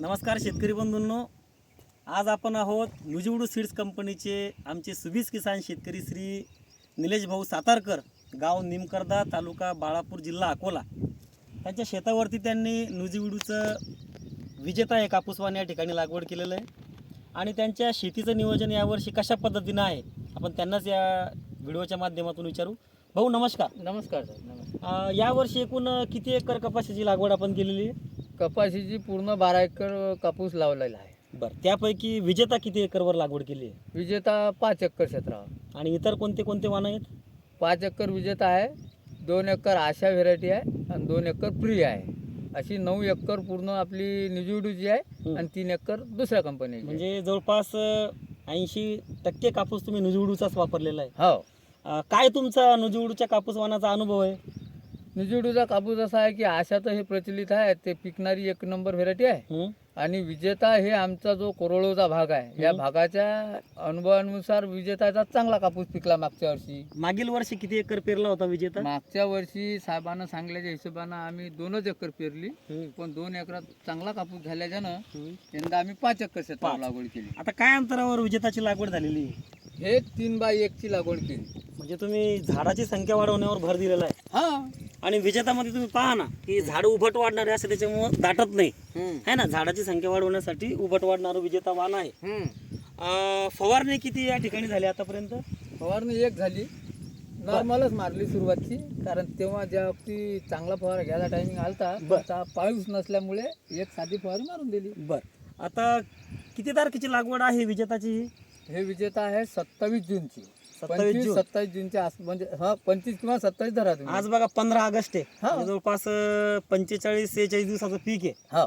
नमस्कार शेतकरी बंधूंनो. आज आपण आहोत नुजिवडू सीड्स कंपनीचे आमचे सुबीस किसान शेतकरी श्री निलेश भाऊ सातारकर गाव निमकर्दा तालुका बाळापूर जिल्हा अकोला. त्यांच्या शेतावरती त्यांनी नुजिवडूचं विजेता हे कापूसवान या ठिकाणी लागवड केलेलं आहे. आणि त्यांच्या शेतीचं नियोजन यावर्षी कशा पद्धतीनं आहे आपण त्यांनाच या व्हिडिओच्या माध्यमातून विचारू. भाऊ नमस्कार. नमस्कार सर नमस्कार. यावर्षी एकूण किती एकर कपाशीची लागवड आपण केलेली आहे? कपाशीची पूर्ण बारा एकर कापूस लावलेला आहे. बरं त्यापैकी विजेता किती एकरवर लागवड केली आहे? विजेता पाच एकर क्षेत्रावर. आणि इतर कोणते कोणते वाण आहेत? पाच एकर विजेता आहे दोन एकर आशा व्हेरायटी आहे आणि दोन एकर प्रिय आहे. अशी नऊ एकर पूर्ण आपली निजुडूची आहे हं. आणि तीन एकर दुसऱ्या कंपनीची म्हणजे जवळपास ऐंशी टक्के कापूस तुम्ही नुजिवडूचाच वापरलेला आहे. हो. अं, काय तुमचा नुजिवडूच्या कापूस वाणाचा अनुभव आहे? निजुडूचा कापूस असा आहे की आशा तर हे प्रचलित आहे ते पिकणारी एक नंबर व्हेरायटी आहे? आणि विजेता हे आमचा जो कोरोळोचा भाग आहे या. भागाच्या अनुभवानुसार विजेताचा चांगला कापूस पिकला मागच्या वर्षी मागील वर्षी किती एकर पेरला होता विजेता मागच्या वर्षी साहेबांना सांगल्याच्या हिशोबानं आम्ही दोनच एकर पेरली. पण दोन एकरात चांगला कापूस झाल्याच्यानं. यंदा आम्ही पाच एकर पाच. लागवड केली आता काय अंतरावर विजेताची लागवड झालेली हे तीन बाय एक ची लागवड केली म्हणजे तुम्ही झाडाची संख्या वाढवण्यावर भर दिलेला आहे हा आणि विजेतामध्ये तुम्ही पहा ना की झाड उभट वाढणारे असं त्याच्यामुळं दाटत नाही. है ना? झाडाची संख्या वाढवण्यासाठी उभट वाढणारं विजेता वाण आहे फवारणी किती या ठिकाणी झाली आतापर्यंत? फवारणी एक झाली. नॉर्मलच मारली सुरुवातची कारण तेव्हा ज्या वक्ती चांगला फवारा घ्यायचा टायमिंग आलता पाऊस नसल्यामुळे एक साधी फवारणी मारून दिली. बर. आता किती तारखेची लागवड आहे विजेताची ही? हे विजेता आहे सत्तावीस जूनची. सत्तावीस पंचवीस जून. सत्तावीस जूनच्या आस म्हणजे हा पंचवीस किंवा सत्तावीस धरा तुम्ही. आज बघा पंधरा ऑगस्ट आहे. हा. म्हणजे जवळपास पंचेचाळीस सेहेचाळीस दिवसाचं पीक आहे. हो.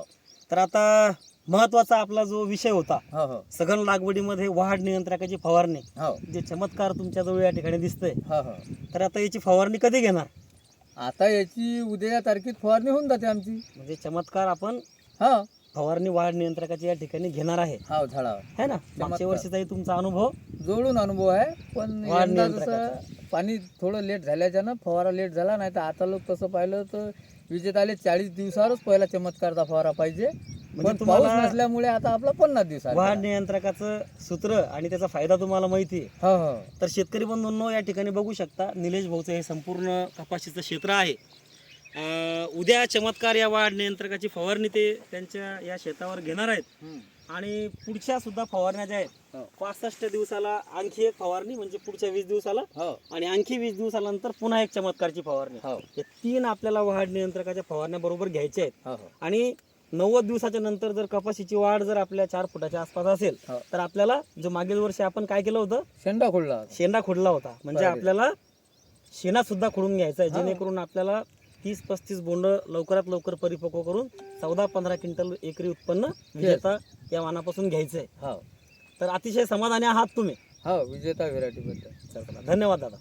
तर आता महत्त्वाचा आपला जो विषय होता हो हो. सघन लागवडीमध्ये वाढ नियंत्रकाची फवारणी. हो. जे चमत्कार तुमच्याजवळ या ठिकाणी दिसतंय. हो हो. तर आता याची फवारणी कधी घेणार? आता याची उद्या तारखेत फवारणी होऊन जाते आमची. म्हणजे चमत्कार आपण हा. फवारणी वाढ नियंत्रकाची या ठिकाणी घेणार आहे. हा झाडावर. है ना? मागच्या. वर्षीचाही तुमचा अनुभव? जोडून अनुभव आहे पण वाढ यंदा नियंत्रकाचा. जसं पाणी थोडं लेट झाल्याच्यानं फवारा लेट झाला नाही तर आता लोक तसं पाहिलं तर विजेत आले चाळीस दिवसावरच पहिला चमत्कारचा फवारा पाहिजे. म्हणजे पण तुम्हाला- पाऊस नसल्यामुळे आता आपला पन्नास दिवस. वाढ नियंत्रकाचं सूत्र आणि त्याचा फायदा तुम्हाला माहिती आहे. हो हो. तर शेतकरी बंधूंनो या ठिकाणी बघू शकता निलेश भाऊचं हे संपूर्ण कपाशीचं क्षेत्र आहे. उद्या चमत्कार या वाढ नियंत्रकाची फवारणी ते त्यांच्या या शेतावर घेणार आहेत. आणि पुढच्या सुद्धा फवारण्या ज्या आहेत हो. पासष्ट दिवसाला आणखी एक फवारणी म्हणजे पुढच्या वीस दिवसाला हो आणि आणखी वीस दिवसानंतर पुन्हा एक चमत्कारची फवारणी हो तीन आपल्याला वाढ नियंत्रकाच्या फवारण्या बरोबर घ्यायच्या आहेत आणि नव्वद दिवसाच्या नंतर जर कपाशीची वाढ जर आपल्या चार फुटाच्या आसपास असेल. तर आपल्याला जो मागील वर्षी आपण काय केलं होतं शेंडा खोडला. शेंडा खोडला होता म्हणजे. आपल्याला शेणा सुद्धा खोडून घ्यायचा आहे. जेणेकरून आपल्याला तीस पस्तीस बोंड लवकरात लवकर परिपक्व करून चौदा पंधरा क्विंटल एकरी उत्पन्न विजेता या वाणापासून घ्यायचं आहे हो. तर अतिशय समाधानी आहात तुम्ही. हो विजेता व्हेरायटी बद्दल धन्यवाद दादा.